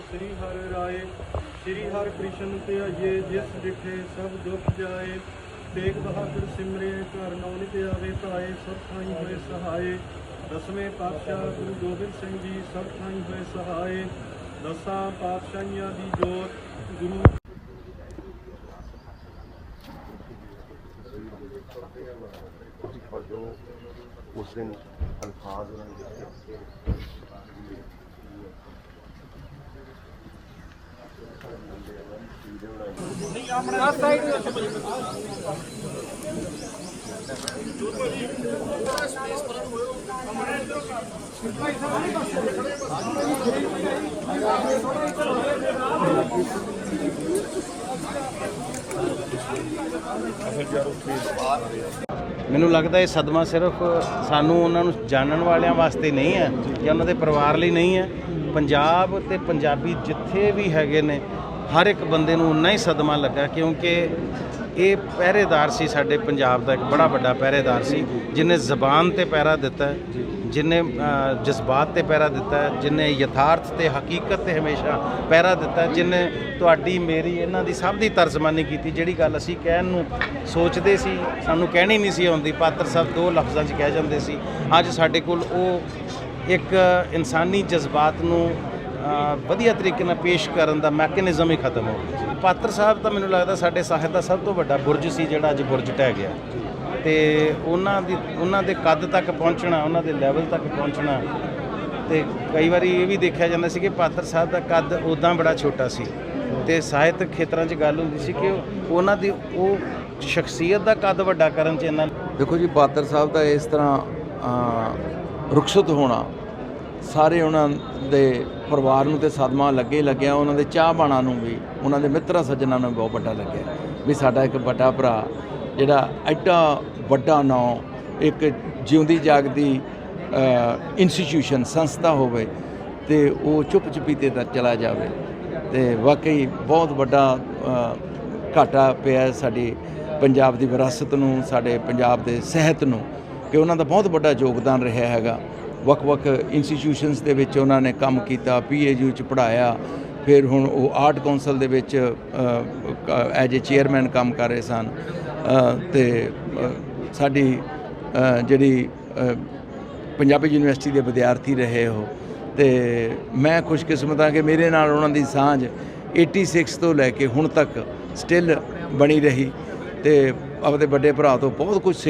ਸ੍ਰੀ ਹਰਿ ਰਾਏ, ਸ੍ਰੀ ਹਰਿ ਕ੍ਰਿਸ਼ਨ ਧਿਆਈਏ, ਜਿਸ ਡਿਠੇ ਸਭ ਦੁੱਖ ਜਾਏ, ਤੇਗ ਬਹਾਦਰ ਸਿਮਰੇ, ਘਰ ਨੌ ਨਿਤ ਆਵੇ, ਪਾਏ, ਸਭ ਥਾਈ ਹੋਏ ਸਹਾਏ। ਦਸਵੇਂ ਪਾਤਸ਼ਾਹ ਗੁਰੂ ਗੋਬਿੰਦ ਸਿੰਘ ਜੀ, ਸਭ ਥਾਈ ਹੋਏ ਸਹਾਏ। ਦਸਾਂ ਪਾਤਸ਼ਾਹੀਆਂ ਦੀ ਜੋਤ, ਗੁਰੂ ਜੋ ਉਸ ਦਿਨ ਅਲਫਾਜ਼ ਉਹਨਾਂ ਨੇ ਦਿੱਤੇ। ਮੈਨੂੰ ਲੱਗਦਾ ਇਹ ਸਦਮਾ ਸਿਰਫ ਸਾਨੂੰ ਉਹਨਾਂ ਨੂੰ ਜਾਣਨ ਵਾਲਿਆਂ ਵਾਸਤੇ ਨਹੀਂ ਹੈ ਜਾਂ ਉਹਨਾਂ ਦੇ ਪਰਿਵਾਰ ਲਈ ਨਹੀਂ ਹੈ। ਪੰਜਾਬ ਤੇ ਪੰਜਾਬੀ ਜਿੱਥੇ ਵੀ ਹੈਗੇ ਨੇ ਹਰ ਇੱਕ ਬੰਦੇ ਨੂੰ ਉਨਾ ਹੀ ਸਦਮਾ ਲੱਗਾ ਕਿਉਂਕਿ ਇਹ ਪਹਿਰੇਦਾਰ ਸੀ ਸਾਡੇ ਪੰਜਾਬ ਦਾ ਇੱਕ ਬੜਾ ਵੱਡਾ ਪਹਿਰੇਦਾਰ ਸੀ ਜਿਨੇ ਜ਼ਬਾਨ ਤੇ ਪਹਿਰਾ ਦਿੱਤਾ ਹੈ, ਜਿਨੇ ਜਜ਼ਬਾਤ ਤੇ ਪਹਿਰਾ ਦਿੱਤਾ ਹੈ, ਜਿਨੇ ਯਥਾਰਥ ਤੇ ਹਕੀਕਤ ਤੇ ਹਮੇਸ਼ਾ ਪਹਿਰਾ ਦਿੱਤਾ ਹੈ, ਜਿਨੇ ਤੁਹਾਡੀ ਮੇਰੀ ਇਹਨਾਂ ਦੀ ਸਭ ਦੀ ਤਰਜਮਾਨੀ ਕੀਤੀ ਜਿਹੜੀ ਗੱਲ ਅਸੀਂ ਕਹਿਣ ਨੂੰ ਸੋਚਦੇ ਸੀ ਸਾਨੂੰ ਕਹਿਣੀ ਨਹੀਂ ਸੀ ਆਉਂਦੀ ਪਾਤਰ ਸਾਹਿਬ ਦੋ ਲਫ਼ਜ਼ਾਂ 'ਚ ਕਹਿ ਜਾਂਦੇ ਸੀ ਅੱਜ ਸਾਡੇ ਕੋਲ ਉਹ ਇੱਕ ਇਨਸਾਨੀ ਜਜ਼ਬਾਤ ਨੂੰ ਵਧੀਆ ਤਰੀਕੇ ਨਾਲ ਪੇਸ਼ ਕਰਨ ਦਾ ਮੈਕੈਨਿਜ਼ਮ ਹੀ ਖਤਮ ਹੋ ਗਿਆ। ਪਾਤਰ ਸਾਹਿਬ ਤਾਂ ਮੈਨੂੰ ਲੱਗਦਾ ਸਾਡੇ ਸਾਹਿਤ ਦਾ ਸਭ ਤੋਂ ਵੱਡਾ ਬੁਰਜ ਸੀ ਜਿਹੜਾ ਅੱਜ ਬੁਰਜ ਢਹਿ ਗਿਆ। ਤੇ ਉਹਨਾਂ ਦੀ ਉਹਨਾਂ ਦੇ ਕੱਦ ਤੱਕ ਪਹੁੰਚਣਾ, ਉਹਨਾਂ ਦੇ ਲੈਵਲ ਤੱਕ ਪਹੁੰਚਣਾ, ਤੇ ਕਈ ਵਾਰੀ ਇਹ ਵੀ ਦੇਖਿਆ ਜਾਂਦਾ ਸੀ ਕਿ ਪਾਤਰ ਸਾਹਿਬ ਦਾ ਕੱਦ ਉਦਾਂ ਬੜਾ ਛੋਟਾ ਸੀ। ਤੇ ਸਾਹਿਤ ਖੇਤਰਾਂ 'ਚ ਗੱਲ ਹੁੰਦੀ ਸੀ ਕਿ ਉਹਨਾਂ ਦੀ ਉਹ ਸ਼ਖਸੀਅਤ ਦਾ ਕੱਦ ਵੱਡਾ ਕਰਨ 'ਚ ਇਹਨਾਂ ਦੇਖੋ ਜੀ, ਪਾਤਰ ਸਾਹਿਬ ਦਾ ਇਸ ਤਰ੍ਹਾਂ ਰੁਖਸਤ ਹੋਣਾ ਸਾਰੇ ਉਹਨਾਂ ਦੇ ਪਰਿਵਾਰ ਨੂੰ ਤੇ ਸਦਮਾ ਲੱਗੇ ਲੱਗਿਆ, ਉਹਨਾਂ ਦੇ ਚਾਹ ਚਾਹਬਾਨਾਂ ਨੂੰ ਵੀ, ਉਹਨਾਂ ਦੇ ਮਿੱਤਰਾਂ ਸੱਜਣਾ ਨੂੰ ਬਹੁਤ ਵੱਡਾ ਲੱਗਿਆ। ਵੀ ਸਾਡਾ ਇੱਕ ਵੱਡਾ ਭਰਾ, ਜਿਹੜਾ ਐਡਾ ਵੱਡਾ ਨਾਂ, ਇੱਕ ਜਿਉਂਦੀ ਜਾਗਦੀ ਇੰਸਟੀਟਿਊਸ਼ਨ ਸੰਸਥਾ ਹੋਵੇ ਤੇ ਉਹ ਚੁੱਪ ਚੁਪੀਤੇ ਦਾ ਚਲਾ ਜਾਵੇ। ਤੇ ਵਾਕਈ ਬਹੁਤ ਵੱਡਾ ਘਾਟਾ ਪਿਆ ਸਾਡੀ ਪੰਜਾਬ ਦੀ ਵਿਰਾਸਤ ਨੂੰ, ਸਾਡੇ ਪੰਜਾਬ ਦੇ ਸਿਹਤ ਨੂੰ, ਕਿ ਉਹਨਾਂ ਦਾ ਬਹੁਤ ਵੱਡਾ ਯੋਗਦਾਨ ਰਿਹਾ ਹੈਗਾ। ਵੱਖ-ਵੱਖ ਇੰਸਟੀਟਿਊਸ਼ਨਸ ਦੇ ਵਿੱਚ ਉਹਨਾਂ ਨੇ ਕੰਮ ਕੀਤਾ ਪੀਏਯੂ ਚ ਪੜਾਇਆ ਫਿਰ ਹੁਣ ਉਹ ਆਰਟ ਕੌਂਸਲ ਦੇ ਵਿੱਚ ਐਜ ਏ ਚੇਅਰਮੈਨ ਕੰਮ ਕਰ ਰਹੇ ਸਨ। ਅ, ਤੇ ਸਾਡੀ ਜਿਹੜੀ ਪੰਜਾਬੀ ਯੂਨੀਵਰਸਿਟੀ ਦੇ ਵਿਦਿਆਰਥੀ ਰਹੇ ਹੋ ਤੇ ਮੈਂ ਖੁਸ਼ਕਿਸਮਤ ਹਾਂ ਕਿ ਮੇਰੇ ਨਾਲ ਉਹਨਾਂ ਦੀ ਸਾਂਝ 86 ਤੋਂ ਲੈ ਕੇ ਹੁਣ ਤੱਕ ਸਟਿਲ ਬਣੀ ਰਹੀ। ਤੇ ਆਪਦੇ ਵੱਡੇ ਭਰਾ ਤੋਂ ਬਹੁਤ ਕੁਝ